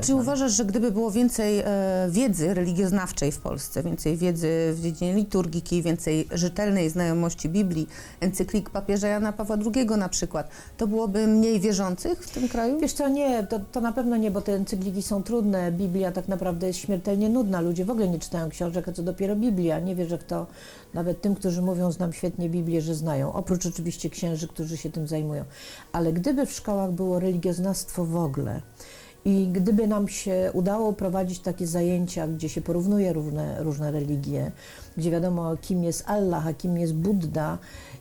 czy znam. uważasz, że gdyby było więcej e, wiedzy religioznawczej w Polsce, więcej wiedzy w dziedzinie liturgiki, więcej rzetelnej znajomości Biblii, encyklik papieża Jana Pawła II na przykład, to byłoby mniej wierzących w tym kraju? Wiesz co, nie, to, to na pewno nie, bo te encykliki są trudne. Biblia tak naprawdę jest śmiertelnie nudna. Ludzie w ogóle nie czytają książek, a co dopiero Biblia. Nie wierzę w to, nawet tym, którzy mówią, znam świetnie Biblię, że znają. Oprócz oczywiście księży, którzy się tym zajmują. Ale gdyby w szkołach było religioznawstwo w ogóle i gdyby nam się udało prowadzić takie zajęcia, gdzie się porównuje różne, różne religie, gdzie wiadomo, kim jest Allah, a kim jest Buddha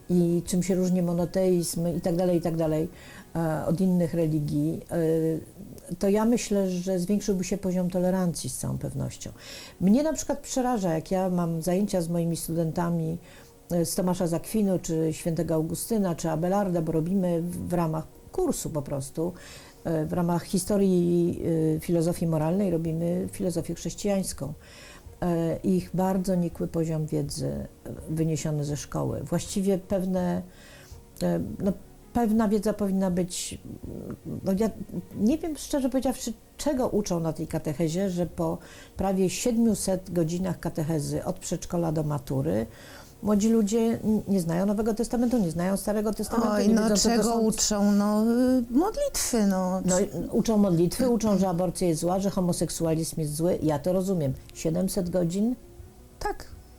i czym się różni monoteizm i tak dalej, i tak e, od innych religii, e, to ja myślę, że zwiększyłby się poziom tolerancji z całą pewnością. Mnie na przykład przeraża, jak ja mam zajęcia z moimi studentami e, z Tomasza Zakwinu, czy Świętego Augustyna, czy Abelarda, bo robimy w ramach kursu po prostu, e, w ramach historii e, filozofii moralnej robimy filozofię chrześcijańską. E, Ich bardzo nikły poziom wiedzy wyniesiony ze szkoły. Właściwie pewne, no, pewna wiedza powinna być. No ja nie wiem szczerze powiedziawszy, czego uczą na tej katechezie, że po prawie 700 godzinach katechezy od przedszkola do matury młodzi ludzie nie znają Nowego Testamentu, nie znają Starego Testamentu. Oj, nie no wiedzą, co to czego są- uczą? No y, modlitwy, no. no, uczą modlitwy, uczą, że aborcja jest zła, że homoseksualizm jest zły. Ja to rozumiem. 700 godzin Tak,